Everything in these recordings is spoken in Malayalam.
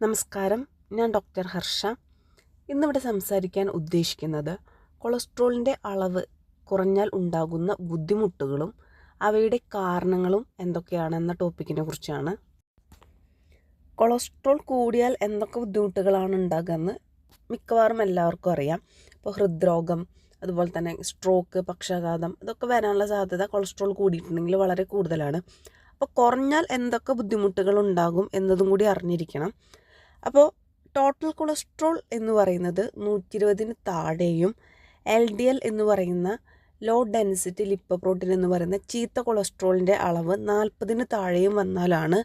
നമസ്കാരം. ഞാൻ ഡോക്ടർ ഹർഷ. ഇന്നിവിടെ സംസാരിക്കാൻ ഉദ്ദേശിക്കുന്നത് കൊളസ്ട്രോളിന്റെ അളവ് കുറഞ്ഞാൽ ഉണ്ടാകുന്ന ബുദ്ധിമുട്ടുകളും അവയുടെ കാരണങ്ങളും എന്തൊക്കെയാണെന്ന ടോപ്പിക്കിനെ കുറിച്ചാണ്. കൊളസ്ട്രോൾ കൂടിയാൽ എന്തൊക്കെ ബുദ്ധിമുട്ടുകളാണ് ഉണ്ടാകുന്നത് മിക്കവാറും എല്ലാവർക്കും അറിയാം. ഇപ്പോൾ ഹൃദ്രോഗം അതുപോലെ തന്നെ സ്ട്രോക്ക് പക്ഷാഘാതം ഇതൊക്കെ വരാനുള്ള സാധ്യത കൊളസ്ട്രോൾ കൂടിയിട്ടുണ്ടെങ്കിൽ വളരെ കൂടുതലാണ്. അപ്പോൾ കുറഞ്ഞാൽ എന്തൊക്കെ ബുദ്ധിമുട്ടുകൾ ഉണ്ടാകും എന്നതും കൂടി അറിഞ്ഞിരിക്കണം. അപ്പോൾ ടോട്ടൽ കൊളസ്ട്രോൾ എന്ന് പറയുന്നത് നൂറ്റി ഇരുപതിന് താഴെയും എൽ ഡി എൽ എന്ന് പറയുന്ന ലോ ഡെൻസിറ്റി ലിപ്പോപ്രോട്ടീൻ എന്ന് പറയുന്ന ചീത്ത കൊളസ്ട്രോളിന്റെ അളവ് നാൽപ്പതിന് താഴെയും വന്നാലാണ്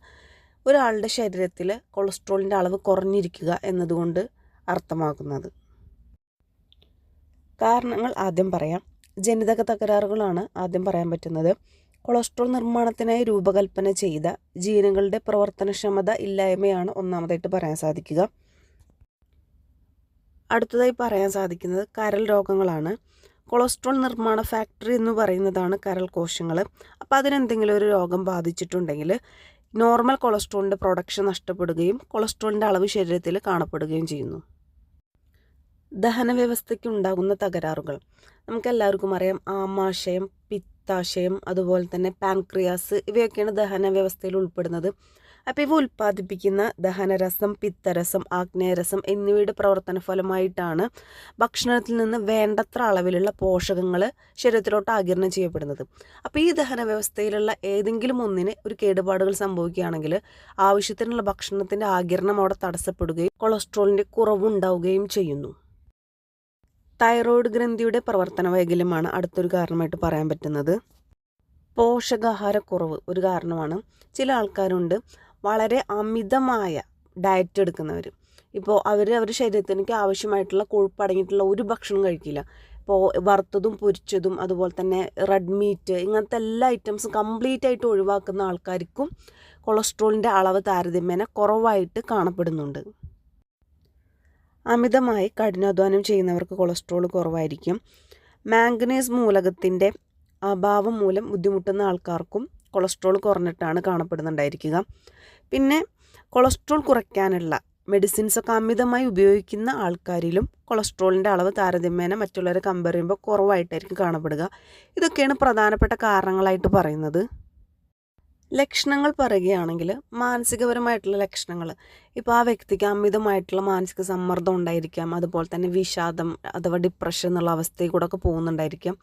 ഒരാളുടെ ശരീരത്തിൽ കൊളസ്ട്രോളിന്റെ അളവ് കുറഞ്ഞിരിക്കുക എന്നതുകൊണ്ട് അർത്ഥമാക്കുന്നത്. കാരണങ്ങൾ ആദ്യം പറയാം. ജനിതക തകരാറുകളാണ് ആദ്യം പറയാൻ പറ്റുന്നത്. കൊളസ്ട്രോൾ നിർമ്മാണത്തിനായി രൂപകൽപ്പന ചെയ്ത ജീനുകളുടെ പ്രവർത്തനക്ഷമത ഇല്ലായ്മയാണ് ഒന്നാമതായിട്ട് പറയാൻ സാധിക്കുക. അടുത്തതായി പറയാൻ സാധിക്കുന്നത് കരൽ രോഗങ്ങളാണ്. കൊളസ്ട്രോൾ നിർമ്മാണ ഫാക്ടറി എന്ന് പറയുന്നതാണ് കരൽ കോശങ്ങൾ. അപ്പോൾ അതിനെന്തെങ്കിലും ഒരു രോഗം ബാധിച്ചിട്ടുണ്ടെങ്കിൽ നോർമൽ കൊളസ്ട്രോളിന്റെ പ്രൊഡക്ഷൻ നഷ്ടപ്പെടുകയും കൊളസ്ട്രോളിന്റെ അളവ് ശരീരത്തിൽ കാണപ്പെടുകയും ചെയ്യുന്നു. ദഹന വ്യവസ്ഥയ്ക്ക് ഉണ്ടാകുന്ന തകരാറുകൾ. നമുക്കെല്ലാവർക്കും അറിയാം ആമാശയം പിത്താശയം അതുപോലെ തന്നെ പാൻക്രിയാസ് ഇവയൊക്കെയാണ് ദഹന വ്യവസ്ഥയിൽ ഉൾപ്പെടുന്നത്. അപ്പോൾ ഇവ ഉൽപ്പാദിപ്പിക്കുന്ന ദഹനരസം പിത്തരസം ആഗ്നേയരസം എന്നിവയുടെ പ്രവർത്തന ഫലമായിട്ടാണ് ഭക്ഷണത്തിൽ നിന്ന് വേണ്ടത്ര അളവിലുള്ള പോഷകങ്ങൾ ശരീരത്തിലോട്ട് ആകിരണം ചെയ്യപ്പെടുന്നത്. അപ്പോൾ ഈ ദഹന വ്യവസ്ഥയിലുള്ള ഏതെങ്കിലും ഒന്നിന് ഒരു കേടുപാടുകൾ സംഭവിക്കുകയാണെങ്കിൽ ആവശ്യത്തിനുള്ള ഭക്ഷണത്തിന്റെ ആകിരണം അവിടെ തടസ്സപ്പെടുകയും കൊളസ്ട്രോളിന്റെ കുറവുണ്ടാവുകയും ചെയ്യുന്നു. തൈറോയ്ഡ് ഗ്രന്ഥിയുടെ പ്രവർത്തന വൈകല്യമാണ് അടുത്തൊരു കാരണമായിട്ട് പറയാൻ പറ്റുന്നത്. പോഷകാഹാരക്കുറവ് ഒരു കാരണമാണ്. ചില ആൾക്കാരുണ്ട് വളരെ അമിതമായ ഡയറ്റ് എടുക്കുന്നവർ ഇപ്പോൾ അവർ അവരുടെ ശരീരത്തിനൊക്കെ ആവശ്യമായിട്ടുള്ള കൊഴുപ്പ് കൊഴുപ്പടങ്ങിയിട്ടുള്ള ഒരു ഭക്ഷണം കഴിക്കില്ല. ഇപ്പോൾ വറുത്തതും പൊരിച്ചതും അതുപോലെ തന്നെ റെഡ് മീറ്റ് ഇങ്ങനത്തെ എല്ലാ ഐറ്റംസും കംപ്ലീറ്റ് ആയിട്ട് ഒഴിവാക്കുന്ന ആൾക്കാർക്കും കൊളസ്ട്രോളിന്റെ അളവ് താരതമ്യേന കുറവായിട്ട് കാണപ്പെടുന്നുണ്ട്. അമിതമായി കഠിനാധ്വാനം ചെയ്യുന്നവർക്ക് കൊളസ്ട്രോൾ കുറവായിരിക്കും. മാംഗനീസ് മൂലകത്തിന്റെ അഭാവം മൂലം ബുദ്ധിമുട്ടുന്ന ആൾക്കാർക്കും കൊളസ്ട്രോൾ കുറഞ്ഞിട്ടാണ് കാണപ്പെടുന്നുണ്ടായിരിക്കുക. പിന്നെ കൊളസ്ട്രോൾ കുറയ്ക്കാനുള്ള മെഡിസിൻസൊക്കെ അമിതമായി ഉപയോഗിക്കുന്ന ആൾക്കാരിലും കൊളസ്ട്രോളിന്റെ അളവ് താരതമ്യേന മറ്റുള്ളവരെ കമ്പയർ ചെയ്യുമ്പോൾ കുറവായിട്ടായിരിക്കും കാണപ്പെടുക. ഇതൊക്കെയാണ് പ്രധാനപ്പെട്ട കാരണങ്ങളായിട്ട് പറയുന്നത്. ലക്ഷണങ്ങൾ പറയുകയാണെങ്കിൽ മാനസികപരമായിട്ടുള്ള ലക്ഷണങ്ങൾ. ഇപ്പോൾ ആ വ്യക്തിക്ക് അമിതമായിട്ടുള്ള മാനസിക സമ്മർദ്ദം ഉണ്ടായിരിക്കാം. അതുപോലെ തന്നെ വിഷാദം അഥവാ ഡിപ്രഷൻ എന്നുള്ള അവസ്ഥയിൽ കൂടെ ഒക്കെ പോകുന്നുണ്ടായിരിക്കാം.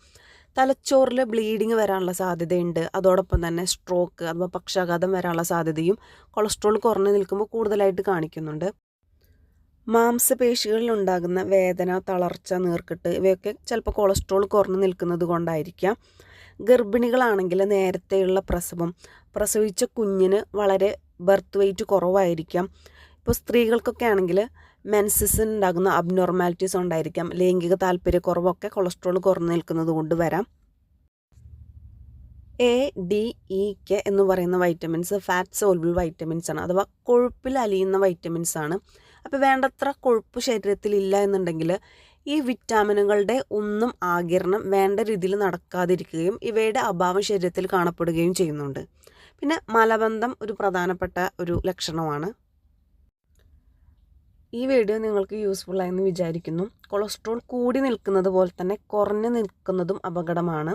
തലച്ചോറിൽ ബ്ലീഡിങ് വരാനുള്ള സാധ്യതയുണ്ട്. അതോടൊപ്പം തന്നെ സ്ട്രോക്ക് അഥവാ പക്ഷാഘാതം വരാനുള്ള സാധ്യതയും കൊളസ്ട്രോൾ കുറഞ്ഞു നിൽക്കുമ്പോൾ കൂടുതലായിട്ട് കാണിക്കുന്നുണ്ട്. മാംസപേശികളിൽ ഉണ്ടാകുന്ന വേദന തളർച്ച നീർക്കെട്ട് ഇവയൊക്കെ ചിലപ്പോൾ കൊളസ്ട്രോൾ കുറഞ്ഞു നിൽക്കുന്നത് കൊണ്ടായിരിക്കാം. ഗർഭിണികളാണെങ്കിൽ നേരത്തെയുള്ള പ്രസവം. പ്രസവിച്ച കുഞ്ഞിന് വളരെ ബർത്ത് വെയിറ്റ് കുറവായിരിക്കാം. ഇപ്പോൾ സ്ത്രീകൾക്കൊക്കെ ആണെങ്കിൽ മെൻസസിന് ഉണ്ടാകുന്ന അബ്നോർമാലിറ്റീസ് ഉണ്ടായിരിക്കാം. ലൈംഗിക താല്പര്യക്കുറവൊക്കെ കൊളസ്ട്രോൾ കുറഞ്ഞു നിൽക്കുന്നത് കൊണ്ട് വരാം. എ ഡി ഇ കെ എന്ന് പറയുന്ന വൈറ്റമിൻസ് ഫാറ്റ് സോൾബിൾ വൈറ്റമിൻസ് ആണ്. അഥവാ കൊഴുപ്പിൽ അലിയുന്ന വൈറ്റമിൻസ് ആണ്. അപ്പോൾ വേണ്ടത്ര കൊഴുപ്പ് ശരീരത്തിൽ ഇല്ല എന്നുണ്ടെങ്കിൽ ഈ വിറ്റാമിനുകളുടെ ഒന്നും ആകിരണം വേണ്ട രീതിയിൽ നടക്കാതിരിക്കുകയും ഇവയുടെ അഭാവം ശരീരത്തിൽ കാണപ്പെടുകയും ചെയ്യുന്നുണ്ട്. പിന്നെ മലബന്ധം ഒരു പ്രധാനപ്പെട്ട ഒരു ലക്ഷണമാണ്. ഈ വീഡിയോ നിങ്ങൾക്ക് യൂസ്ഫുൾ ആയെന്ന് വിചാരിക്കുന്നു. കൊളസ്ട്രോൾ കൂടി നിൽക്കുന്നത് പോലെ തന്നെ കുറഞ്ഞു നിൽക്കുന്നതും അപകടമാണ്.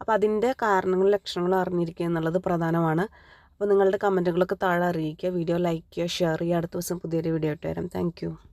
അപ്പോൾ അതിന്റെ കാരണങ്ങളും ലക്ഷണങ്ങളും അറിഞ്ഞിരിക്കുക എന്നുള്ളത് പ്രധാനമാണ്. അപ്പോൾ നിങ്ങളുടെ കമന്റുകളൊക്കെ താഴെ അറിയിക്കുക. വീഡിയോ ലൈക്ക് ചെയ്യുക ഷെയർ ചെയ്യുക. അടുത്ത ദിവസം പുതിയൊരു വീഡിയോ ഇട്ട് വരാം. താങ്ക്